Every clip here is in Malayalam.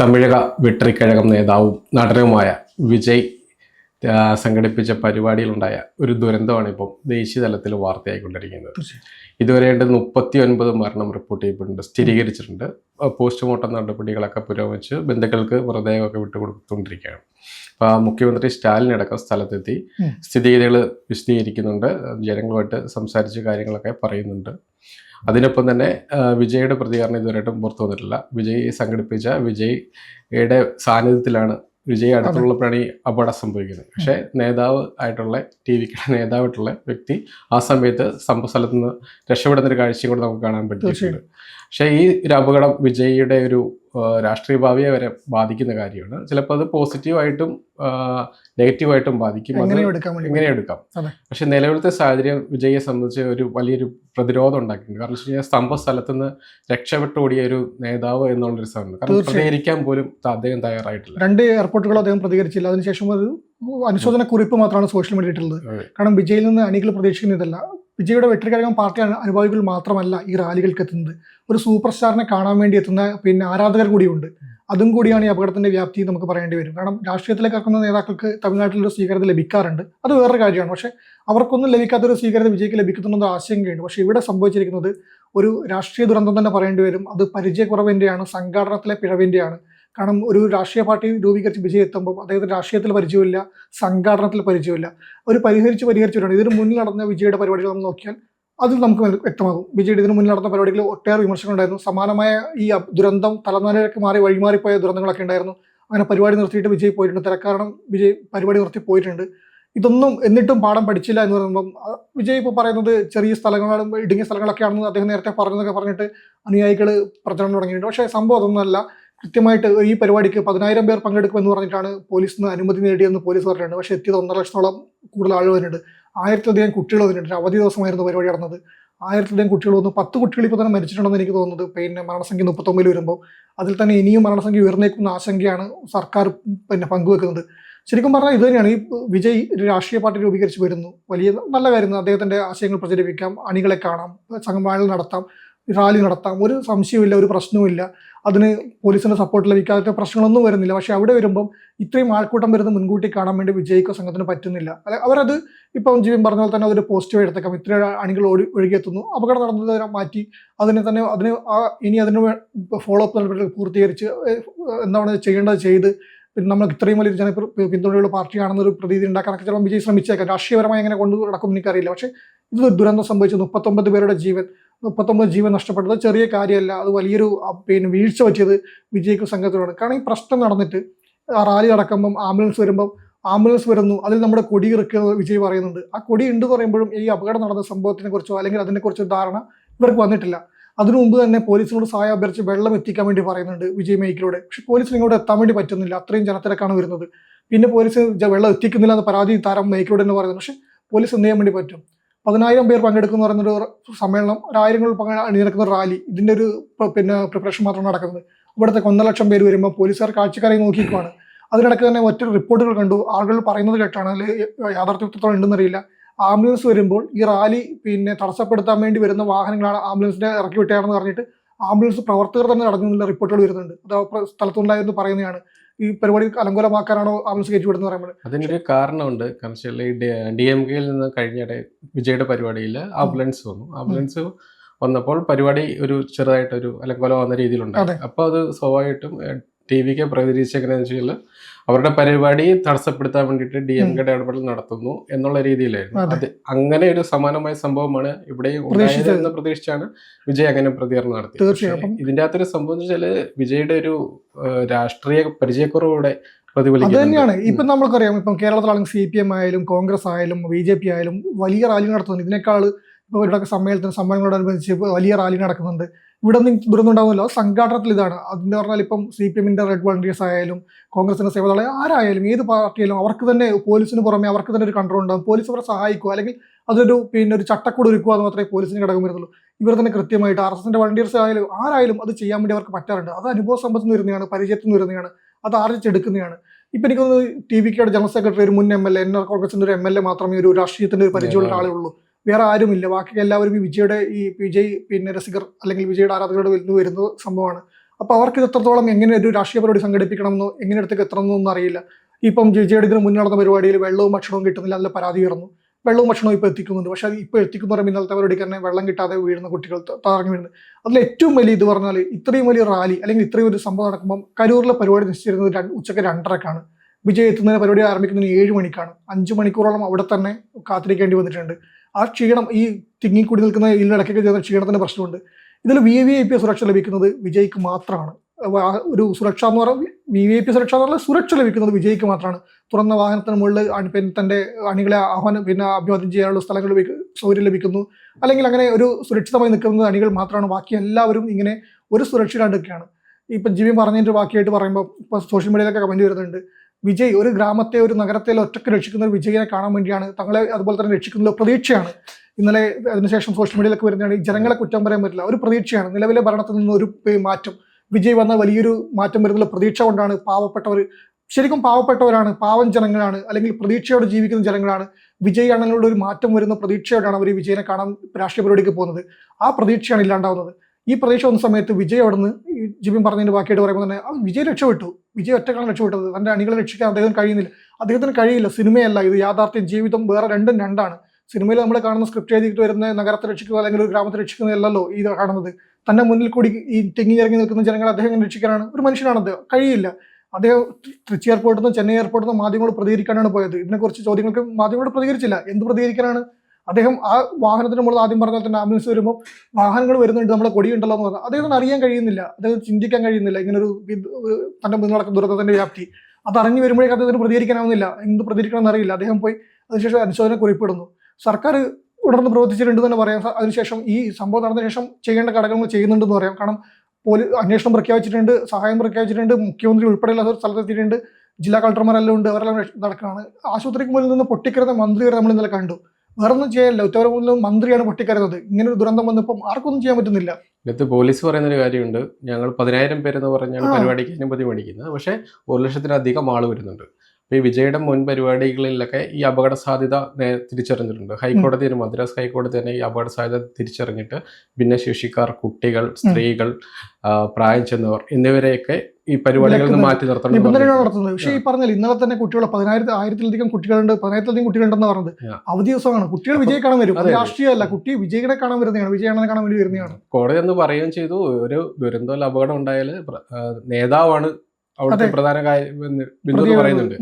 തമിഴക വെട്ടറിക്കഴകം നേതാവും നടനുമായ വിജയ് സംഘടിപ്പിച്ച പരിപാടിയിലുണ്ടായ ഒരു ദുരന്തമാണ് ഇപ്പോൾ ദേശീയ തലത്തിൽ വാർത്തയായിക്കൊണ്ടിരിക്കുന്നത് ഇതുവരെയായിട്ട് മുപ്പത്തി ഒൻപത് മരണം റിപ്പോർട്ട് ചെയ്യപ്പെട്ടിട്ടുണ്ട് സ്ഥിരീകരിച്ചിട്ടുണ്ട്. പോസ്റ്റ്മോർട്ടം നടപടികളൊക്കെ പുരോഗമിച്ച് ബന്ധുക്കൾക്ക് മൃതദേഹമൊക്കെ വിട്ടുകൊടുത്തുകൊണ്ടിരിക്കുകയാണ്. അപ്പോൾ മുഖ്യമന്ത്രി സ്റ്റാലിൻ അടക്കം സ്ഥലത്തെത്തി സ്ഥിതിഗതികൾ വിശദീകരിക്കുന്നുണ്ട് ജനങ്ങളുമായിട്ട് സംസാരിച്ച് കാര്യങ്ങളൊക്കെ പറയുന്നുണ്ട്. അതിനൊപ്പം തന്നെ വിജയുടെ പ്രതികരണം ഇതുവരെയായിട്ടും പുറത്തു വന്നിട്ടില്ല. വിജയ് സംഘടിപ്പിച്ച വിജയ്യുടെ സാന്നിധ്യത്തിലാണ് വിജയ് അടുത്തുള്ളപ്പോഴാണ് ഈ അപകടം സംഭവിക്കുന്നത്. പക്ഷേ നേതാവ് ആയിട്ടുള്ള ടി വിയുടെ നേതാവായിട്ടുള്ള വ്യക്തി ആ സമയത്ത് സംഭവ സ്ഥലത്ത് നിന്ന് രക്ഷപ്പെടുന്ന ഒരു കാഴ്ചയും കൂടെ നമുക്ക് കാണാൻ പറ്റിയിട്ടുണ്ട് പക്ഷേ ഈ ഒരു അപകടം വിജയിയുടെ ഒരു രാഷ്ട്രീയ ഭാവിയെ വരെ ബാധിക്കുന്ന കാര്യമാണ്. ചിലപ്പോൾ അത് പോസിറ്റീവായിട്ടും നെഗറ്റീവായിട്ടും ബാധിക്കും. ഇങ്ങനെ എങ്ങനെ എടുക്കാം. പക്ഷെ നിലവിലത്തെ സാഹചര്യം വിജയിയെ സംബന്ധിച്ച് ഒരു വലിയൊരു പ്രതിരോധം ഉണ്ടാക്കിയിട്ടുണ്ട്. കാരണം വെച്ച് കഴിഞ്ഞാൽ സ്തംഭ സ്ഥലത്ത് നിന്ന് രക്ഷപ്പെട്ടോടിയ ഒരു നേതാവ് എന്നുള്ളൊരു സാധനം കാരണം. പ്രതികരിക്കാൻ പോലും അദ്ദേഹം തയ്യാറായിട്ടില്ല. രണ്ട് എയർപോർട്ടുകളും അദ്ദേഹം പ്രതികരിച്ചില്ല. അതിനുശേഷം ഒരു അനുശോചന കുറിപ്പ് മാത്രമാണ് സോഷ്യൽ മീഡിയ ഇട്ടുള്ളത് കാരണം വിജയിൽ നിന്ന് അണികൾ പ്രതീക്ഷിക്കുന്നതല്ല വിജയുടെ വെற்றிക്കഴകം പാർട്ടി അനു- അനുഭാവികൾ മാത്രമല്ല ഈ റാലികൾക്ക് എത്തുന്നത്. ഒരു സൂപ്പർ സ്റ്റാറിനെ കാണാൻ വേണ്ടി എത്തുന്ന പിന്നെ ആരാധകർ കൂടിയുണ്ട്. അതും കൂടിയാണ് ഈ അപകടത്തിന്റെ വ്യാപ്തി നമുക്ക് പറയേണ്ടി വരും. കാരണം രാഷ്ട്രീയത്തിലേക്ക് ഇറക്കുന്ന നേതാക്കൾക്ക് തമിഴ്നാട്ടിൽ ഒരു സ്വീകാര്യത ലഭിക്കാറുണ്ട്. അത് വേറൊരു കാര്യമാണ്. പക്ഷേ അവർക്കൊന്നും ലഭിക്കാത്ത ഒരു സ്വീകാര്യത വിജയ്ക്ക് ലഭിക്കുന്നുണ്ടെന്ന ആശങ്കയുണ്ട്. പക്ഷേ ഇവിടെ സംഭവിച്ചിരിക്കുന്നത് ഒരു രാഷ്ട്രീയ ദുരന്തം തന്നെ പറയേണ്ടി വരും. അത് പരിചയക്കുറവിന്റെയാണ് സംഘാടനത്തിലെ പിഴവിന്റെയാണ് കാരണം ഒരു രാഷ്ട്രീയ പാർട്ടി രൂപീകരിച്ച് വിജയം എത്തുമ്പോൾ അദ്ദേഹത്തിന് രാഷ്ട്രീയത്തിൽ പരിചയമില്ല സംഘാടനത്തിൽ പരിചയമില്ല. ഒരു പരിഹരിച്ച് പരിഹരിച്ചു ഇതിന് മുന്നിൽ നടന്ന വിജയുടെ പരിപാടികൾ നമ്മൾ നോക്കിയാൽ അത് നമുക്ക് വ്യക്തമാകും. വിജയുടെ ഇതിന് മുന്നിൽ നടന്ന പരിപാടികളിൽ ഒട്ടേറെ വിമർശനങ്ങളുണ്ടായിരുന്നു സമാനമായ ഈ ദുരന്തം തലനാരിലേക്ക് മാറി വഴിമാറിപ്പോയ ദുരന്തങ്ങളൊക്കെ ഉണ്ടായിരുന്നു. അങ്ങനെ പരിപാടി നിർത്തിയിട്ട് വിജയ് പോയിട്ടുണ്ട്. തിരക്കാരണം വിജയ് പരിപാടി നിർത്തി പോയിട്ടുണ്ട്. ഇതൊന്നും എന്നിട്ടും പാഠം പഠിച്ചില്ല എന്ന് പറയുമ്പം വിജയ് ഇപ്പോൾ പറയുന്നത് ചെറിയ സ്ഥലങ്ങളും ഇടുങ്ങിയ സ്ഥലങ്ങളൊക്കെയാണെന്ന് അദ്ദേഹം നേരത്തെ പറഞ്ഞതൊക്കെ പറഞ്ഞിട്ട് അനുയായികൾ പ്രചരണം തുടങ്ങിയിട്ടുണ്ട്. പക്ഷേ സംഭവം അതൊന്നുമല്ല. കൃത്യമായിട്ട് ഈ പരിപാടിക്ക് പതിനായിരം പേർ പങ്കെടുക്കുമെന്ന് പറഞ്ഞിട്ടാണ് പോലീസിന് അനുമതി നേടിയെന്ന് പോലീസ് പറഞ്ഞിട്ടുണ്ട്. പക്ഷേ എത്തിയത് ഒന്നര ലക്ഷത്തോളം കൂടുതൽ ആളുകൾ വന്നിട്ടുണ്ട്. ആയിരത്തിലധികം കുട്ടികൾ വന്നിട്ടുണ്ട്. അവധി ദിവസമായിരുന്നു പരിപാടി നടന്നത്. ആയിരത്തിലധികം കുട്ടികൾ വന്നു. പത്ത് കുട്ടികൾ ഇപ്പോൾ തന്നെ മരിച്ചിട്ടുണ്ടെന്ന് എനിക്ക് തോന്നുന്നത്. പിന്നെ മരണസംഖ്യ മുപ്പത്തൊമ്പതിൽ വരുമ്പോൾ അതിൽ തന്നെ ഇനിയും മരണസംഖ്യ ഉയർന്നേക്കുന്ന ആശങ്കയാണ് സർക്കാർ പിന്നെ പങ്കുവെക്കുന്നത്. ശരിക്കും പറഞ്ഞാൽ ഇത് തന്നെയാണ്. ഈ വിജയ് ഒരു രാഷ്ട്രീയ പാർട്ടി രൂപീകരിച്ച് വരുന്നു. വലിയ നല്ല കാര്യം. അദ്ദേഹത്തിന്റെ ആശയങ്ങൾ പ്രചരിപ്പിക്കാം. അണികളെ കാണാം. സംഘമാനങ്ങൾ നടത്താം. റാലി നടത്താം. ഒരു സംശയമില്ല ഒരു പ്രശ്നവുമില്ല. അതിന് പോലീസിന്റെ സപ്പോർട്ട് ലഭിക്കാത്ത പ്രശ്നങ്ങളൊന്നും വരുന്നില്ല. പക്ഷേ അവിടെ വരുമ്പം ഇത്രയും ആൾക്കൂട്ടം വരുന്ന മുൻകൂട്ടി കാണാൻ വേണ്ടി വിജയിക്കോ സംഘത്തിന് പറ്റുന്നില്ല. അല്ല അവരത് ഇപ്പം ജീവൻ പറഞ്ഞ പോലെ തന്നെ അതൊരു പോസിറ്റീവ് എടുത്തേക്കാം. ഇത്ര അണികൾ ഒഴി ഒഴുകിയെത്തുന്നു. അപകടം നടന്നത് മാറ്റി. അതിനെ തന്നെ അതിന് ഇനി അതിന് ഫോളോ അപ്പ് നടപടികൾ പൂർത്തീകരിച്ച് എന്താണ് ചെയ്യേണ്ടത് ചെയ്ത് പിന്നെ നമ്മൾ ഇത്രയും വലിയ ജന പിന്തുണയുള്ള പാർട്ടിയാണെന്നൊരു പ്രതീതി ഉണ്ടാക്കാനൊക്കെ ചിലപ്പോൾ വിജയ് ശ്രമിച്ചേക്കാം. രാഷ്ട്രീയപരമായി എങ്ങനെ കൊണ്ടു നടക്കും എനിക്കറിയില്ല. പക്ഷേ ഇത് ദുരന്തം സംഭവിച്ചു മുപ്പത്തൊമ്പത് പേരുടെ ജീവൻ മുപ്പത്തൊമ്പത് ജീവൻ നഷ്ടപ്പെട്ടത് ചെറിയ കാര്യമല്ല. അത് വലിയൊരു പിന്നെ വീഴ്ച പറ്റിയത് വിജയ്ക്ക് സംഘത്തിലാണ് കാരണം ഈ പ്രശ്നം നടന്നിട്ട് ആ റാലി നടക്കുമ്പം ആംബുലൻസ് വരുമ്പം ആംബുലൻസ് വരുന്നു അതിൽ നമ്മുടെ കൊടി ഇറക്കുക വിജയ് പറയുന്നുണ്ട്. ആ കൊടി ഉണ്ട് പറയുമ്പോഴും ഈ അപകടം നടന്ന സംഭവത്തിനെ കുറിച്ചോ അല്ലെങ്കിൽ അതിനെക്കുറിച്ചോ ധാരണ ഇവർക്ക് വന്നിട്ടില്ല. അതിനു മുമ്പ് തന്നെ പോലീസിനോട് സഹായം അഭ്യർത്ഥിച്ച് വെള്ളം എത്തിക്കാൻ വേണ്ടി പറയുന്നുണ്ട് വിജയ് മേക്കിലൂടെ പക്ഷെ പോലീസിന് ഇങ്ങോട്ട് എത്താൻ വേണ്ടി പറ്റുന്നില്ല. അത്രയും ജനത്തിരക്കാണ് വരുന്നത്. പിന്നെ പോലീസ് വെള്ളം എത്തിക്കുന്നില്ല എന്ന് പരാതി താരം മേക്കിലൂടെ എന്ന് പറയുന്നത് പക്ഷെ പോലീസ് എന്ത് ചെയ്യാൻ വേണ്ടി പറ്റും? പതിനായിരം പേർ പങ്കെടുക്കുന്ന പറയുന്നൊരു സമ്മേളനം ഒരായിരങ്ങൾ പങ്കെ അണിനിരക്കുന്ന റാലി ഇതിന്റെ ഒരു പിന്നെ പ്രിപ്പറേഷൻ മാത്രമാണ് നടക്കുന്നത്. ഇവിടുത്തെ ഒന്നര ലക്ഷം പേര് വരുമ്പോൾ പോലീസുകാർ കാഴ്ചക്കാരെ നോക്കിയിരിക്കുവാണ്. അതിനിടയ്ക്ക് തന്നെ മറ്റൊരു റിപ്പോർട്ടുകൾ കണ്ടു. ആളുകൾ പറയുന്നത് കേട്ടാണ് അതിൽ യാഥാർത്ഥ്യത്തോളം ഉണ്ടെന്നറിയില്ല ആംബുലൻസ് വരുമ്പോൾ ഈ റാലി പിന്നെ തടസ്സപ്പെടുത്താൻ വേണ്ടി വരുന്ന വാഹനങ്ങളാണ് ആംബുലൻസിനെ ഇറക്കി വിട്ടതാണെന്ന് പറഞ്ഞിട്ട് ആംബുലൻസ് പ്രവർത്തകർ തന്നെ തടഞ്ഞു റിപ്പോർട്ടുകൾ വരുന്നുണ്ട്. അത് സ്ഥലത്തുണ്ടായിരുന്നു പറയുന്നതാണ്. ഈ പരിപാടി അലങ്കോലമാക്കാനാണോ ആംബുലൻസ് കയറ്റി വിടുന്നത് പറയുമ്പോൾ അതിനൊരു കാരണമുണ്ട്. കാരണം വെച്ചാൽ ഈ ഡി എം കെയിൽ നിന്ന് കഴിഞ്ഞ വിജയുടെ പരിപാടിയിൽ ആംബുലൻസ് വന്നു. ആംബുലൻസ് വന്നപ്പോൾ പരിപാടി ഒരു ചെറുതായിട്ടൊരു അലങ്കോലം വന്ന രീതിയിലുണ്ടായി. അപ്പോൾ അത് സ്വാഭാവികമായിട്ടും ടി വിക്ക് പ്രതികരിച്ചെങ്ങനെയാണെന്ന് വെച്ചാൽ അവരുടെ പരിപാടി തടസ്സപ്പെടുത്താൻ വേണ്ടിയിട്ട് ഡി എം കെയുടെ ഇടപെടൽ നടത്തുന്നു എന്നുള്ള രീതിയിലായിരുന്നു. അത്. അങ്ങനെ ഒരു സമാനമായ സംഭവമാണ് ഇവിടെ എന്ന് പ്രതീക്ഷിച്ചാണ് വിജയ് അങ്ങനെ പ്രതികരണം നടത്തിയത്. ഇതിന്റെ അകത്തൊരു സംഭവം എന്ന് വെച്ചാൽ വിജയുടെ ഒരു രാഷ്ട്രീയ പരിചയക്കുറവോടെ അത് തന്നെയാണ്. ഇപ്പം നമ്മൾക്കറിയാം ഇപ്പം കേരളത്തിലാണെങ്കിൽ സി പി എം ആയാലും കോൺഗ്രസ് ആയാലും ബി ജെ പി ആയാലും വലിയ റാലി നടത്തുന്നുണ്ട്. ഇതിനേക്കാൾ ഇപ്പോൾ ഇവിടെയൊക്കെ സമ്മേളനത്തിന് സമ്മേളനങ്ങളോടനുബന്ധിച്ച് വലിയ റാലി നടക്കുന്നുണ്ട്. ഇവിടെ നിന്ന് ദുരന്തം ഉണ്ടാവുന്നില്ല അത് സംഘാടനത്തിൽ ഇതാണ്. അതിന്റെ പറഞ്ഞാൽ ഇപ്പം സി പി എമ്മിന്റെ റെഡ് വളണ്ടിയേഴ്സ് ആയാലും കോൺഗ്രസിന്റെ സേവതള ആരായാലും ഏത് പാർട്ടിയായാലും അവർക്ക് തന്നെ പോലീസിന് പുറമെ അവർക്ക് തന്നെ ഒരു കൺട്രോൾ ഉണ്ടാകും പോലീസ് അവരെ സഹായിക്കുക അല്ലെങ്കിൽ അതൊരു പിന്നെ ഒരു ചട്ടക്കൂട് ഒരുക്കുക എന്ന് മാത്രമേ പോലീസിന് ഘടകം വരുന്നുള്ളൂ. ഇവർ തന്നെ കൃത്യമായിട്ട് ആർ എസ് എസിന്റെ വളണ്ടിയേഴ്സ് ആയാലും ആരായാലും അത് ചെയ്യാൻ വേണ്ടി അവർക്ക് പറ്റാറുണ്ട്. അത് അനുഭവ സമ്പത്ത് നിന്ന് വരുന്നതാണ് പരിചയത്തിൽ നിന്ന് വരുന്നതാണ് അത് ആർജിച്ചെടുക്കുന്നതാണ്. ഇപ്പം എനിക്ക് തോന്നുന്നു ടി വി കെയുടെ ജനറൽ സെക്രട്ടറി ഒരു മുൻ എം എൽ എൻ ആർ കോൺഗ്രസിന്റെ ഒരു എം എൽ എ മാത്രമേ ഒരു രാഷ്ട്രീയത്തിന്റെ ഒരു പരിചയമുള്ള ആളേ ഉള്ളൂ. വേറെ ആരുമില്ല. ബാക്കി എല്ലാവരും ഈ വിജയുടെ ഈ വിജയ് പിന്നെ രസികർ അല്ലെങ്കിൽ വിജയുടെ ആരാധകരുടെ വരുന്നു വരുന്ന സംഭവമാണ്. അപ്പോൾ അവർക്ക് എത്രത്തോളം എങ്ങനെ ഒരു രാഷ്ട്രീയ പരിപാടി സംഘടിപ്പിക്കണമെന്നോ എങ്ങനെ അടുത്തേക്ക് എത്തണമെന്നൊന്നും അറിയില്ല. ഇപ്പം വിജയുടെ ഇതിന് മുന്നേ നടന്ന പരിപാടിയിൽ വെള്ളവും ഭക്ഷണവും കിട്ടുന്നില്ല അതിൽ പരാതി ഉയർന്നു. വെള്ളവും ഭക്ഷണവും ഇപ്പോൾ എത്തിക്കുന്നുണ്ട്. പക്ഷേ അത് ഇപ്പോൾ എത്തിക്കുന്ന പറയുമ്പോൾ ഇന്നലത്തെ പരിപാടിക്ക് തന്നെ വെള്ളം കിട്ടാതെ വീഴുന്ന കുട്ടികൾ ത- തറങ്ങി വീഴുന്നത് അതിൽ ഏറ്റവും വലിയ ഇത് പറഞ്ഞാൽ ഇത്രയും വലിയ റാലി അല്ലെങ്കിൽ ഇത്രയും ഒരു സംഭവം നടക്കുമ്പോൾ കരൂരിലെ പരിപാടി നിശ്ചയിച്ചിരുന്നത് രണ്ട് ഉച്ചയ്ക്ക് രണ്ടരക്കാണ്. വിജയ് എത്തുന്നതിന് പരിപാടി ആരംഭിക്കുന്നതിന് ഏഴ് മണിക്കാണ്. അഞ്ച് മണിക്കൂറോളം അവിടെ തന്നെ കാത്തിരിക്കേണ്ടി വന്നിട്ടുണ്ട്. ആ ക്ഷീണം ഈ തിങ്ങിക്കൂടി നിൽക്കുന്ന ഇതിനിടയ്ക്കൊക്കെ ചെയ്യുന്ന ക്ഷീണത്തിന്റെ പ്രശ്നമുണ്ട്. ഇതിൽ വി വി ഐ പി സുരക്ഷ ലഭിക്കുന്നത് വിജയ്ക്ക് മാത്രമാണ്. ഒരു സുരക്ഷ എന്ന് പറഞ്ഞാൽ വി വി ഐ പി സുരക്ഷ എന്ന് പറഞ്ഞാൽ സുരക്ഷ ലഭിക്കുന്നത് വിജയ്ക്ക് മാത്രമാണ്. തുറന്ന വാഹനത്തിന് മുകളിൽ പിന്നെ തന്റെ അണികളെ ആഹ്വാനം പിന്നെ അഭിവാദ്യം ചെയ്യാനുള്ള സ്ഥലങ്ങൾ സൗകര്യം ലഭിക്കുന്നു. അല്ലെങ്കിൽ അങ്ങനെ ഒരു സുരക്ഷിതമായി നിൽക്കുന്നത് അണികൾ മാത്രമാണ്. ബാക്കി എല്ലാവരും ഇങ്ങനെ ഒരു സുരക്ഷയിലാണ്ടൊക്കെയാണ് ഇപ്പം ജിവി പറഞ്ഞതിന്റെ ബാക്കിയായിട്ട് പറയുമ്പോൾ ഇപ്പോൾ സോഷ്യൽ മീഡിയയിലൊക്കെ കമന്റ് വരുന്നുണ്ട്. വിജയ് ഒരു ഗ്രാമത്തെ ഒരു നഗരത്തെ ഒറ്റയ്ക്ക് രക്ഷിക്കുന്ന ഒരു വിജയനെ കാണാൻ വേണ്ടിയാണ് തങ്ങളെ അതുപോലെ തന്നെ രക്ഷിക്കുന്ന പ്രതീക്ഷയാണ്. ഇന്നലെ അതിനുശേഷം സോഷ്യൽ മീഡിയയിലൊക്കെ വരുന്നതാണ് ജനങ്ങളെ കുറ്റം പറയാൻ പറ്റില്ല ഒരു പ്രതീക്ഷയാണ്. നിലവിലെ ഭരണത്തിൽ നിന്ന് ഒരു മാറ്റം. വിജയ് വന്ന വലിയൊരു മാറ്റം വരുന്നുള്ള പ്രതീക്ഷ കൊണ്ടാണ് പാവപ്പെട്ടവർ ശരിക്കും പാവപ്പെട്ടവരാണ് പാവം ജനങ്ങളാണ് അല്ലെങ്കിൽ പ്രതീക്ഷയോടെ ജീവിക്കുന്ന ജനങ്ങളാണ് വിജയ് അണ്ണനോട് ഒരു മാറ്റം വരുന്ന പ്രതീക്ഷയോടാണ് അവർ ഈ വിജയനെ കാണാൻ രാഷ്ട്രീയ പരിപാടിക്ക് പോകുന്നത്. ആ പ്രതീക്ഷയാണ് ഇല്ലാണ്ടാവുന്നത്. ഈ പ്രതീക്ഷ വന്ന സമയത്ത് വിജയ് അവിടുന്ന് ജിബിൻ പറഞ്ഞതിന്റെ ബാക്കിയായിട്ട് പറയുമ്പോൾ തന്നെ വിജയ് രക്ഷപ്പെട്ടു. വിജയ് ഒറ്റക്കാണ് രക്ഷപ്പെട്ടത് തന്റെ അണികളെ രക്ഷിക്കാൻ അദ്ദേഹത്തിന് കഴിയുന്നില്ല. അദ്ദേഹത്തിന് കഴിയില്ല. സിനിമയല്ല ഇത്. യാഥാർത്ഥ്യം ജീവിതം വേറെ രണ്ടും രണ്ടാണ്. സിനിമയിൽ നമ്മൾ കാണുന്ന സ്ക്രിപ്റ്റ് എഴുതിയിട്ട് വരുന്ന നഗരത്തെ രക്ഷിക്കുക അല്ലെങ്കിൽ ഒരു ഗ്രാമത്തെ രക്ഷിക്കുന്നതല്ലല്ലോ ഇത് കാണുന്നത്. തന്റെ മുന്നിൽ കൂടി ഈ തെങ്ങി ഇറങ്ങി നിൽക്കുന്ന ജനങ്ങളെ അദ്ദേഹം എങ്ങനെ രക്ഷിക്കാനാണ്? ഒരു മനുഷ്യനാണ് അദ്ദേഹം. കഴിയില്ല. അദ്ദേഹം തൃച്ചി എയർപോർട്ടിൽ നിന്ന് ചെന്നൈ എയർപോർട്ടിൽ നിന്ന് മാധ്യമങ്ങൾ പ്രതികരിക്കാനാണ് പോയത്. ഇതിനെക്കുറിച്ച് ചോദ്യങ്ങൾക്ക് മാധ്യമങ്ങൾ പ്രതികരിച്ചില്ല. എന്ത് പ്രതികരിക്കാനാണ്? അദ്ദേഹം ആ വാഹനത്തിന് മുകളിൽ ആദ്യം പറഞ്ഞ തന്നെ ആംബുലൻസ് വരുമ്പോൾ വാഹനങ്ങൾ വരുന്നുണ്ട് നമ്മളെ കൊടിയുണ്ടല്ലോ എന്ന് പറഞ്ഞു. അദ്ദേഹത്തിന് അറിയാൻ കഴിയുന്നില്ല. അദ്ദേഹം ചിന്തിക്കാൻ കഴിയുന്നില്ല. ഇങ്ങനൊരു തന്റെ മുന്നിൽ നടക്കുന്ന ദുരന്തത്തിന്റെ വ്യാപ്തി. അത് അറിഞ്ഞു വരുമ്പോഴേക്കും അദ്ദേഹത്തിന് പ്രതികരിക്കാനാവുന്നില്ല. എന്ത് പ്രതികരിക്കണം എന്നറിയില്ല അദ്ദേഹം പോയി അതിനുശേഷം അനുശോചന കുറിപ്പിടുന്നു. സർക്കാർ ഉടർന്ന് പ്രവർത്തിച്ചിട്ടുണ്ട് തന്നെ പറയാം. അതിനുശേഷം ഈ സംഭവം നടന്ന ശേഷം ചെയ്യേണ്ട ഘടകങ്ങൾ ചെയ്യുന്നുണ്ടെന്ന് പറയാം. കാരണം പോലീസ് അന്വേഷണം പ്രഖ്യാപിച്ചിട്ടുണ്ട് സഹായം പ്രഖ്യാപിച്ചിട്ടുണ്ട് മുഖ്യമന്ത്രി ഉൾപ്പെടെയുള്ള സ്ഥലത്തെത്തിയിട്ടുണ്ട് ജില്ലാ കളക്ടർമാരെല്ലാം ഉണ്ട്. അവരെല്ലാം നടക്കുകയാണ്. ആശുപത്രിക്ക് മുന്നിൽ നിന്ന് പൊട്ടിക്കരുന്ന മന്ത്രി വരെ നമ്മൾ ഇന്നലെ കണ്ടു. വേറെ ചെയ്യാനില്ല. ഉത്തരവൊന്നും മന്ത്രിയാണ് പൊട്ടിക്കരുന്നത് ഇങ്ങനെ ഒരു ദുരന്തം വന്നപ്പോൾ ആർക്കൊന്നും ചെയ്യാൻ പറ്റുന്നില്ല. ഇതിനകത്ത് പോലീസ് പറയുന്ന ഒരു കാര്യമുണ്ട്. ഞങ്ങൾ പതിനായിരം പേരെന്ന് പറഞ്ഞാണ്. പരിപാടിക്ക് അനുമതി മേടിക്കുന്നത്. പക്ഷേ ഒരു ലക്ഷത്തിലധികം ആൾ വരുന്നുണ്ട്. അപ്പോൾ ഈ വിജയുടെ മുൻ പരിപാടികളിലൊക്കെ ഈ അപകട സാധ്യത തിരിച്ചറിഞ്ഞിട്ടുണ്ട്. ഹൈക്കോടതി മദ്രാസ് ഹൈക്കോടതി തന്നെ ഈ അപകട സാധ്യത തിരിച്ചറിഞ്ഞിട്ട് ഭിന്നശേഷിക്കാർ കുട്ടികൾ സ്ത്രീകൾ പ്രായം ചെന്നവർ എന്നിവരെയൊക്കെ ഈ പരിപാടികളിൽ നിന്ന് മാറ്റി നിർത്തണം നിബന്ധനകൾ നടത്തുന്നത് പക്ഷേ ഈ പറഞ്ഞാൽ ഇന്നലെ തന്നെ കുട്ടികൾ പതിനായിരത്തി ആയിരത്തിലധികം കുട്ടികളുണ്ട് പതിനായിരത്തിലധികം കുട്ടികളുണ്ടെന്ന് പറഞ്ഞത്. അവധി ദിവസമാണ്. കുട്ടികൾ വിജയ് കാണാൻ വരും. രാഷ്ട്രീയമല്ല. കുട്ടി വിജയികളെ കാണാൻ വരുന്നതാണ്. വിജയാണനെ കാണാൻ വേണ്ടി വരുന്നതാണ്. കോടതി എന്ന് പറയുകയും ചെയ്തു. ഒരു ദുരന്തം അല്ല അപകടം ഉണ്ടായാൽ നേതാവാണ് അവിടുത്തെ. പ്രധാന കാര്യം. പറയുന്നുണ്ട്.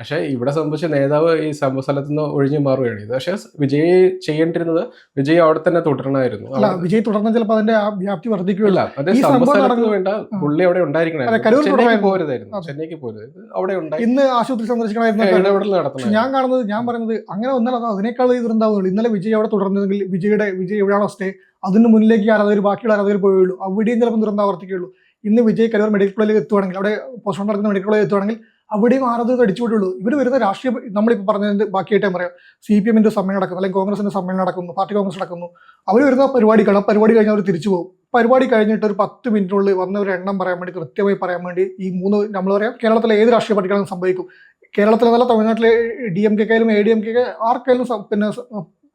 പക്ഷേ ഇവിടെ സംബന്ധിച്ച് നേതാവ് ഈ സംഭവ സ്ഥലത്ത് നിന്ന് ഒഴിഞ്ഞു മാറുകയാണ്. ഇത് പക്ഷേ വിജയ് ചെയ്യേണ്ടിരുന്നത് വിജയ് അവിടെ തന്നെ തുടരണമായിരുന്നു അല്ല വിജയ് തുടർന്ന് ചിലപ്പോൾ അതിന്റെ ആ വ്യാപ്തി വർദ്ധിക്കുകയില്ല സംഭവ സ്ഥലത്ത് വേണ്ട പുള്ളി അവിടെ ഉണ്ടായിരിക്കണം ഉണ്ടായിരിക്കണമായിരുന്നു. പോരുതായിരുന്നു. ചെന്നൈക്ക് പോരുത് അവിടെ ഉണ്ടായി. ഇന്ന് ആശുപത്രി സന്ദർശിക്കണമായിരുന്നു. ഇടപെടൽ പക്ഷെ നടത്തണം ഞാൻ കാണുന്നത് ഞാൻ പറയുന്നത് അങ്ങനെ ഒന്നല്ല അത് അതിനേക്കാൾ ദുരന്താവുന്നുള്ളൂ ഇന്നലെ വിജയ് അവിടെ തുടർന്നെങ്കിൽ വിജയുടെ വിജയ് എവിടെയാണോ സ്റ്റേ അതിന് മുന്നിലേക്ക് ആരാധകർ ബാക്കിയുള്ള ആരാധകർ പോയുള്ളൂ അവിടെയും ചിലപ്പോൾ ദുരന്തം ആവർത്തിക്കുകയുള്ളൂ. ഇന്ന് വിജയ് കരൂർ മെഡിക്കൽ കോളേജിൽ എത്തുവാണെങ്കിൽ അവിടെ പോസ്റ്റ്മോർട്ടം നടക്കുന്ന മെഡിക്കൽ കോളേജിൽ എത്തുവാണെങ്കിൽ അവിടെയും ആരാധകർ അടിച്ചുവിട്ടുള്ളൂ ഇവർ വരുന്ന രാഷ്ട്രീയ നമ്മളിപ്പോൾ പറഞ്ഞതിന്റെ ബാക്കിയായിട്ട് പറയാം. സി പി എമ്മിന്റെ സമ്മേളനം നടക്കുന്നു അല്ലെങ്കിൽ കോൺഗ്രസിന്റെ സമ്മേളനം നടക്കുന്നു പാർട്ടി കോൺഗ്രസ് നടക്കുന്നു. അവർ വരുന്ന പരിപാടികൾ ആ പരിപാടി കഴിഞ്ഞ് അവർ തിരിച്ചു പോകും. പരിപാടി കഴിഞ്ഞിട്ട് ഒരു പത്ത് മിനിറ്റിനുള്ളിൽ ഒരു എണ്ണം പറയാൻ വേണ്ടി കൃത്യമായി പറയാൻ വേണ്ടി ഈ മൂന്ന് നമ്മൾ പറയാം കേരളത്തിലെ ഏത് രാഷ്ട്രീയ പാർട്ടികളും സംഭവിക്കും. കേരളത്തിലെ നല്ല തമിഴ്നാട്ടിലെ ഡി എം കെക്കായാലും എ ഡി എം കെക്ക് ആർക്കായാലും പിന്നെ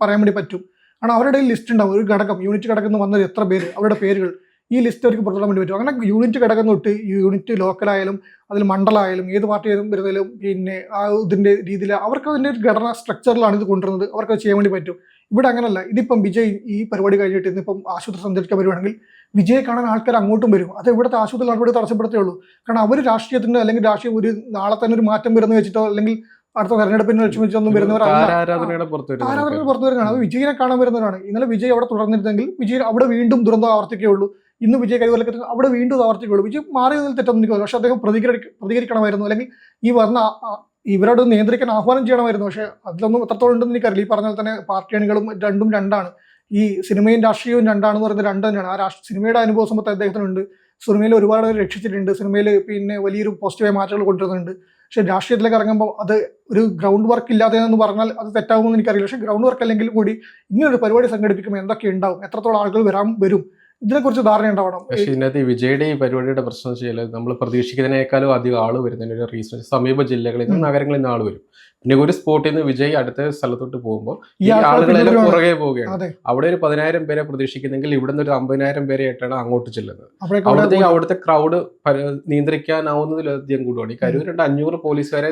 പറയാൻ വേണ്ടി പറ്റും. കാരണം അവരുടെ ലിസ്റ്റ് ഉണ്ടാവും. ഒരു ഘടകം യൂണിറ്റ് ഘടകം എന്ന് വന്നത് എത്ര പേര് അവരുടെ പേരുകൾ. ഈ ലിസ്റ്റ് അവർക്ക് പുറത്തുവിടാൻ വേണ്ടി പറ്റും. അങ്ങനെ യൂണിറ്റ് ഘടകം തൊട്ട് യൂണിറ്റ് ലോക്കലായാലും അതിൽ മണ്ഡലമായാലും ഏത് പാർട്ടി ആയാലും വരുന്നതിലും പിന്നെ ആ ഇതിന്റെ രീതിയിൽ അവർക്ക് അതിന്റെ ഒരു ഘടന സ്ട്രക്ചറിലാണ് ഇത് കൊണ്ടുവരുന്നത്. അവർക്ക് ചെയ്യാൻ വേണ്ടി പറ്റും. ഇവിടെ അങ്ങനല്ല. ഇതിപ്പം വിജയ് ഈ പരിപാടി കഴിഞ്ഞിട്ട് ഇന്നിപ്പം ആശുപത്രി സഞ്ചരിക്കാൻ വരുവാണെങ്കിൽ വിജയെ കാണാൻ ആൾക്കാർ അങ്ങോട്ടും വരും. അത് ഇവിടുത്തെ ആശുപത്രി നടപടി തടസ്സപ്പെടുത്തേ ഉള്ളൂ കാരണം അവർ രാഷ്ട്രീയത്തിന് അല്ലെങ്കിൽ രാഷ്ട്രീയം ഒരു നാളെ തന്നെ ഒരു മാറ്റം വരുന്ന വെച്ചിട്ടോ അല്ലെങ്കിൽ അടുത്ത തെരഞ്ഞെടുപ്പിന് ലക്ഷ്യം വെച്ചൊന്നും വരുന്നവരല്ല ആരാധനയുടെ പുറത്ത് വരുന്ന ആരാധന പുറത്തു വരുന്നതാണ് അത് വിജയിനെ കാണാൻ വരുന്നവരാണ്. ഇന്നലെ വിജയ് അവിടെ തുടർന്നിരുന്നെങ്കിൽ വിജയ് അവിടെ വീണ്ടും ദുരന്തം ആവർത്തിക്കുകയുള്ളൂ. ഇന്ന് വിജയ കരുവലക്ക് അവിടെ വീണ്ടും ആവർത്തിക്കുള്ളൂ വിജയ് മാറിയതിൽ തെറ്റൊന്നും എനിക്ക് പക്ഷേ അദ്ദേഹം പ്രതികരി പ്രതികരിക്കണമായിരുന്നു. അല്ലെങ്കിൽ ഈ ആ- ഇവരോട് നിയന്ത്രിക്കാൻ ആഹ്വാനം ചെയ്യണമായിരുന്നു. പക്ഷേ അതിലൊന്നും എത്രത്തോളം ഉണ്ടെന്ന് എനിക്കറിയില്ല. ഈ പറഞ്ഞാൽ തന്നെ പാർട്ടി അണികളും രണ്ടും രണ്ടാണ്. ഈ സിനിമയും രാഷ്ട്രീയവും രണ്ടാണെന്ന് പറയുന്നത് രണ്ട് തന്നെയാണ്. ആ രാഷ്ട്രീയ സിനിമയുടെ അനുഭവ സമ്പത്ത് അദ്ദേഹത്തിനുണ്ട്. സിനിമയിൽ ഒരുപാട് രക്ഷിച്ചിട്ടുണ്ട്. സിനിമയിൽ പിന്നെ വലിയൊരു പോസിറ്റീവായ മാറ്റങ്ങൾ കൊണ്ടുവരുന്നുണ്ട്. പക്ഷേ രാഷ്ട്രീയത്തിലേക്ക് ഇറങ്ങുമ്പോൾ അത് ഒരു ഗ്രൗണ്ട് വർക്ക് ഇല്ലാത്തതെന്ന് പറഞ്ഞാൽ അത് തെറ്റാവുമെന്ന് എനിക്കറിയില്ല. പക്ഷേ ഗ്രൗണ്ട് വർക്ക് അല്ലെങ്കിൽ കൂടി ഇങ്ങനൊരു പരിപാടി സംഘടിപ്പിക്കുമ്പോൾ എന്തൊക്കെ ഉണ്ടാവും? എത്രത്തോളം ആളുകൾ വരാൻ വരും? ഇതിനെക്കുറിച്ച് ധാരണ ഉണ്ടാവണം പക്ഷേ ഇതിനകത്ത് ഈ വിജയുടെ ഈ പരിപാടിയുടെ പ്രശ്നം വെച്ചാൽ നമ്മൾ പ്രതീക്ഷിക്കുന്നതിനേക്കാളും അധികം ആൾ വരുന്നതിന് ഒരു റീസൺ സമീപ ജില്ലകളിൽ നിന്ന്. നഗരങ്ങളിൽ നിന്ന് ആൾ വരും. പിന്നെ ഒരു സ്പോട്ടിൽ നിന്ന് വിജയ് അടുത്ത സ്ഥലത്തോട്ട് പോകുമ്പോൾ ഈ ആളുകളെല്ലാം പുറകെ പോവുകയാണ്. അവിടെ ഒരു പതിനായിരം പേരെ പ്രതീക്ഷിക്കുന്നെങ്കിൽ ഇവിടെ നിന്ന് ഒരു അമ്പതിനായിരം പേരെ ആയിട്ടാണ് അങ്ങോട്ട് ചെല്ലുന്നത്. അവിടുത്തെ അവിടെ അവിടുത്തെ ക്രൗഡ് നിയന്ത്രിക്കാനാവുന്നതിലധികം കൂടുകയാണ് ഈ കരൂർ രണ്ട് അഞ്ഞൂറ് പോലീസുകാരെ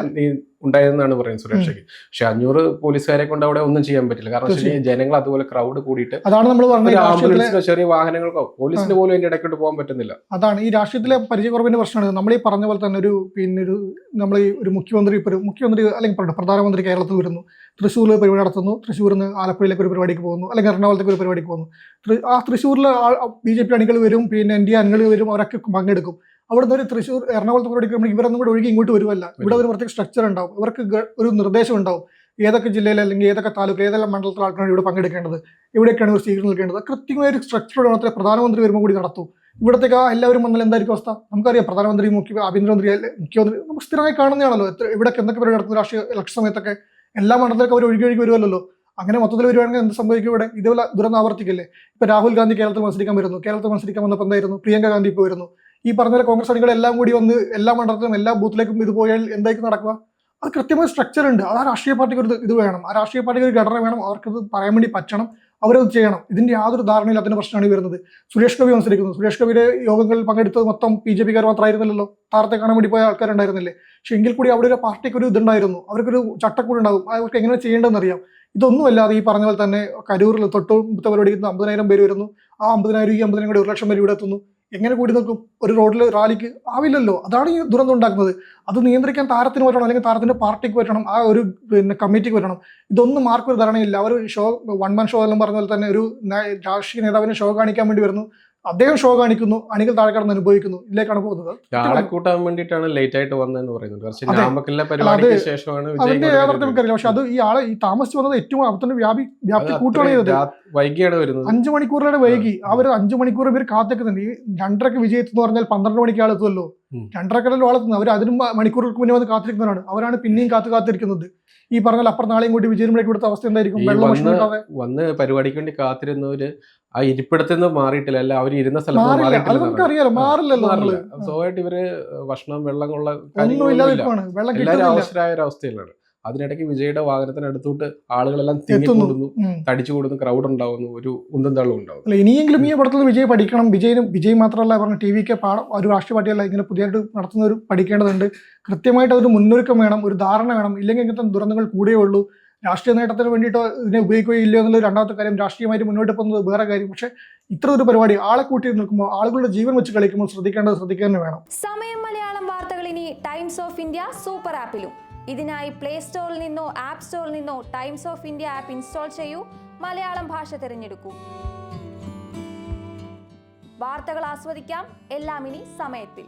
ഉണ്ടായിരുന്നാണ് പറയുന്നത് സുരക്ഷയ്ക്ക് പക്ഷെ അഞ്ഞൂറ് പോലീസുകാരെ കൊണ്ട് അവിടെ ഒന്നും ചെയ്യാൻ പറ്റില്ല. കാരണം ജനങ്ങൾ അതുപോലെ ക്രൗഡ് കൂടിയിട്ട് അതാണ് നമ്മൾ ആംബുലൻസിലോ ചെറിയ വാഹനങ്ങൾക്കോ പോലീസിന് പോലും അതിന്റെ ഇടയ്ക്കോട്ട് പോകാൻ പറ്റുന്നില്ല. അതാണ്. ഈ രാഷ്ട്രീയത്തിലെ പരിചയക്കുറവിന്റെ പ്രശ്നമാണ്. നമ്മൾ ഈ പറഞ്ഞ പോലെ തന്നെ ഒരു പിന്നെ ഒരു നമ്മൾ ഈ ഒരു മുഖ്യമന്ത്രി ഇപ്പൊ ഒരു മുഖ്യമന്ത്രി അല്ലെങ്കിൽ പ്രധാനമന്ത്രി കേരളത്തിൽ വരുന്നു. തൃശ്ശൂരിൽ പരിപാടി നടത്തുന്നു. തൃശ്ശൂരിൽ നിന്ന് ആലപ്പുഴയിലേക്ക് ഒരു പരിപാടിക്ക് പോകുന്നു. അല്ലെങ്കിൽ എറണാകുളത്തേക്ക് ഒരു പരിപാടിക്ക് പോകുന്നു. ആ തൃശ്ശൂരിൽ ബി ജെ പി അണികൾ വരും പിന്നെ എൻ ഡി എ അണികൾ വരും അവരൊക്കെ പങ്കെടുക്കും. അവിടുന്ന് ഒരു തൃശ്ശൂർ എറണാകുളത്ത് പരിപാടിക്ക് വരുമ്പോൾ ഇവരൊന്നും കൂടെ ഒഴുകി ഇങ്ങോട്ട് വരുമല്ല ഇവിടെ ഒരു പ്രത്യേക സ്ട്രക്ചർ ഉണ്ടാവും. ഇവർക്ക് ഒരു നിർദ്ദേശം ഉണ്ടാവും. ഏതൊക്കെ ജില്ലയിൽ അല്ലെങ്കിൽ ഏതൊക്കെ താലൂക്ക് ഏതെല്ലാം മണ്ഡലത്തിലാണ് ഇവിടെ പങ്കെടുക്കേണ്ടത്? എവിടെയൊക്കെയാണ് ഇവർ സ്വീകരണം നൽകേണ്ടത്? കൃത്യമായ ഒരു സ്ട്രക്ചർ മാത്രമേ പ്രധാനമന്ത്രി വരുമ്പോൾ കൂടി നടത്തൂ. ഇവിടത്തേക്ക് എല്ലാവരും വന്നാൽ എന്തായിരിക്കും അവസ്ഥ? നമുക്കറിയാം പ്രധാനമന്ത്രി മുഖ്യ ആഭ്യന്തരമന്ത്രി മുഖ്യമന്ത്രി നമുക്ക് സ്ഥിരമായി കാണുന്നതാണല്ലോ. എത്ര ഇവിടെയൊക്കെ എന്തൊക്കെ പരിപാടി നടത്തുന്ന രാഷ്ട്രീയ ഇലക്ഷൻ സമയത്തൊക്കെ എല്ലാ മണ്ഡലത്തിലൊക്കെ അവർ ഒഴുകി ഒഴുകി വരുമല്ലോ അങ്ങനെ മൊത്തത്തിൽ വരുവാണെങ്കിൽ എന്ത് സംഭവിക്കും ഇവിടെ? ഇതുപോലെ ദുരന്തം ആവർത്തിക്കില്ലേ? ഇപ്പൊ രാഹുൽ ഗാന്ധി കേരളത്തിൽ മത്സരിക്കാൻ വരുന്നു. കേരളത്തിൽ മത്സരിക്കാൻ വന്നപ്പോൾ എന്തായിരുന്നു? പ്രിയങ്ക ഗാന്ധി ഇപ്പോൾ വരുന്നു. ഈ പറഞ്ഞ കോൺഗ്രസ് അണികൾ എല്ലാം കൂടി വന്ന് എല്ലാ മണ്ഡലത്തിലും എല്ലാ ബൂത്തിലേക്കും ഇത് പോയാൽ എന്തായിരിക്കും നടക്കുക? അത് കൃത്യമായ സ്ട്രക്ചർ ഉണ്ട്. അത് ആ രാഷ്ട്രീയ പാർട്ടിക്ക് ഒരു ഇത് വേണം. ആ രാഷ്ട്രീയ പാർട്ടിക്ക് ഒരു ഘടന വേണം. അവർക്കത് പറയാൻ വേണ്ടി പറ്റണം. അവരത് ചെയ്യണം. ഇതിന്റെ യാതൊരു ധാരണയില്ലാത്തതിന് പ്രശ്നമാണ് ഈ വരുന്നത്. സുരേഷ് ഗോപി മത്സരിക്കുന്നത് സുരേഷ് ഗോപിയുടെ യോഗങ്ങളിൽ പങ്കെടുത്തത് മൊത്തം ബി ജെ പിക്കാർ മാത്രമായിരുന്നല്ലോ. താരത്തെ കാണാൻ വേണ്ടി പോയ ആൾക്കാരുണ്ടായിരുന്നില്ലേ? പക്ഷെ എങ്കിൽ കൂടി അവിടെ ഒരു പാർട്ടിക്ക് ഒരു ഇതുണ്ടായിരുന്നു. അവർക്കൊരു ചട്ടക്കൂട് ഉണ്ടാകും അവർക്ക് എങ്ങനെ ചെയ്യേണ്ടതെന്ന് അറിയാം ഇതൊന്നുമല്ലാതെ ഈ പറഞ്ഞ പോലെ തന്നെ കരൂരിൽ തൊട്ടുമുമ്പത്തെ പരിപാടിയിൽ അമ്പതിനായിരം പേര് വരുന്നു. ആ അമ്പതിനായിരം ഈ അമ്പതിനായിരം കൂടി ഒരു ലക്ഷം പേര് ഇവിടെ എത്തുന്നു. എങ്ങനെ കൂടി നിൽക്കും? ഒരു റോഡിൽ റാലിക്ക് ആവില്ലല്ലോ. അതാണ് ഈ ദുരന്തം ഉണ്ടാക്കുന്നത്. അത് നിയന്ത്രിക്കാൻ താരത്തിന് പറ്റണം അല്ലെങ്കിൽ താരത്തിന്റെ പാർട്ടിക്ക് പറ്റണം ആ ഒരു പിന്നെ കമ്മിറ്റിക്ക് പറ്റണം ഇതൊന്നും ആർക്കും ഒരു ധാരണയില്ല. അവർ ഷോ വൺ മാൻ ഷോ എല്ലാം പറഞ്ഞ പോലെ തന്നെ ഒരു രാഷ്ട്രീയ നേതാവിനെ ഷോ കാണിക്കാൻ വേണ്ടി വരുന്നു. അദ്ദേഹം ഷോ കാണിക്കുന്നു അണികൾ താഴെ കടന്ന് അനുഭവിക്കുന്നു ഇതിലേക്കാണ് പോകുന്നത്. ആളെ കൂട്ടാൻ വേണ്ടിയിട്ടാണ് ലേറ്റ് ആയിട്ട് വന്നതെന്ന് പറയുന്നത് പക്ഷേ നാമക്കല്ല പരിപാടിക്ക് ശേഷമാണ് അതിന്റെ. നമുക്കറിയില്ല. പക്ഷെ അത് ഈ ആളെ ഈ താമസിച്ച് വന്നത് ഏറ്റവും അവിടുത്തെ വ്യാപി വ്യാപ്തി കൂട്ടുകയാണ് ചെയ്തത്. വൈകിയാണ് വരുന്നത്. അഞ്ചു മണിക്കൂറിലാണ് വൈകി. അവർ അഞ്ചു മണിക്കൂർ ഇവർ കാത്തിക്കുന്നുണ്ട്. ഈ രണ്ടരക്ക് വിജയത്തെന്ന് പറഞ്ഞാൽ പന്ത്രണ്ട് മണിക്ക് ആളെത്തുമല്ലോ രണ്ടരക്കടലിൽ വളർത്തുന്നത് അവർ അതിനും മണിക്കൂറുകൾക്ക് മുന്നേ വന്ന് കാത്തിരിക്കുന്നവരാണ്. അവരാണ് പിന്നെയും കാത്തു കാത്തിരിക്കുന്നത്. ഈ പറഞ്ഞാൽ അപ്പുറം നാളെയും കൂടി വിജയം ഇവിടുത്തെ അവസ്ഥ എന്തായിരിക്കും? വെള്ളം വന്ന് പരിപാടിക്ക് വേണ്ടി കാത്തിരുന്നവര് ആ ഇരിപ്പിടത്തിൽ നിന്ന് മാറിയിട്ടില്ല. അല്ല അവർ ഇരുന്ന സ്ഥലത്ത് മാറില്ലല്ലോ ഇവർ ഭക്ഷണം വെള്ളം കൊള്ള എല്ലാവരും അവസരമായ ഒരു അവസ്ഥയിലാണ്. അതിനിടയ്ക്ക് വിജയുടെ വാഹനത്തിനടുത്തോട്ട് ആളുകളെല്ലാം തിങ്ങിക്കൂടുന്നു. തടിച്ചു കൂടുന്നു ക്രൗഡ് ഉണ്ടാവുന്നു ഒരു ഉന്തും തള്ളും ഉണ്ടാവും അല്ല ഇനിയെങ്കിലും ഈ പടത്തിൽ വിജയ് പഠിക്കണം. വിജയനും വിജയ് മാത്രമല്ല പറഞ്ഞ ടി വിക്ക് പാടം ഒരു രാഷ്ട്രീയ പാർട്ടിയല്ല ഇങ്ങനെ പുതിയതായിട്ട് നടത്തുന്ന ഒരു പഠിക്കേണ്ടതുണ്ട്. കൃത്യമായിട്ട് അതൊരു മുന്നൊരുക്കം വേണം ഒരു ധാരണ വേണം. ഇല്ലെങ്കിൽ ഇങ്ങനത്തെ ദുരന്തങ്ങൾ കൂടിയേ ഉള്ളൂ. രാഷ്ട്രീയ നേട്ടത്തിന് വേണ്ടിയിട്ടോ ഇതിനെ ഉപയോഗിക്കുകയോ ഇല്ലയോ രണ്ടാമത്തെ കാര്യം. രാഷ്ട്രീയമായിട്ട് മുന്നോട്ട് പോകുന്നത് വേറെ കാര്യം. പക്ഷെ ഇത്ര ഒരു പരിപാടി ആളെ കൂട്ടി നിൽക്കുമ്പോൾ ആളുകളുടെ ജീവൻ വെച്ച് കളിക്കുമ്പോൾ ശ്രദ്ധിക്കേണ്ടത് ശ്രദ്ധിക്കുക തന്നെ വേണം. സമയം മലയാളം വാർത്തകൾ ഇനി ടൈംസ് ഓഫ് ഇന്ത്യ സൂപ്പർ ആപ്പിലും ഇതിനായി പ്ലേ സ്റ്റോറിൽ നിന്നോ ആപ്പ് സ്റ്റോറിൽ നിന്നോ Times of India app install ചെയ്യൂ. മലയാളം ഭാഷ തിരഞ്ഞെടുക്കൂ. വാർത്തകൾ ആസ്വദിക്കാം. എല്ലാം ഇനി സമയത്തിൽ.